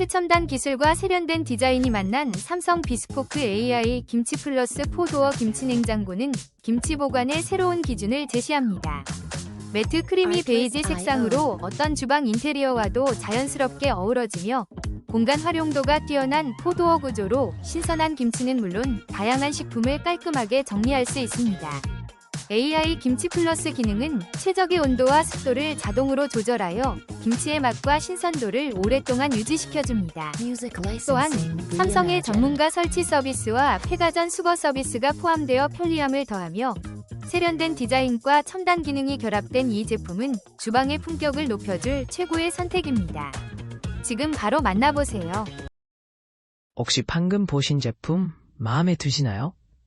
최첨단 기술과 세련된 디자인이 만난 삼성 비스포크 AI 김치 플러스 포도어 김치 냉장고는 김치 보관의 새로운 기준을 제시합니다. 매트 크리미 베이지 색상으로 어떤 주방 인테리어와도 자연스럽게 어우러지며 공간 활용도가 뛰어난 포도어 구조로 신선한 김치는 물론 다양한 식품을 깔끔하게 정리할 수 있습니다. AI 김치 플러스 기능은 최적의 온도와 습도를 자동으로 조절하여 김치의 맛과 신선도를 오랫동안 유지시켜줍니다. 또한 삼성의 전문가 설치 서비스와 폐가전 수거 서비스가 포함되어 편리함을 더하며 세련된 디자인과 첨단 기능이 결합된 이 제품은 주방의 품격을 높여줄 최고의 선택입니다. 지금 바로 만나보세요. 혹시 방금 보신 제품 마음에 드시나요?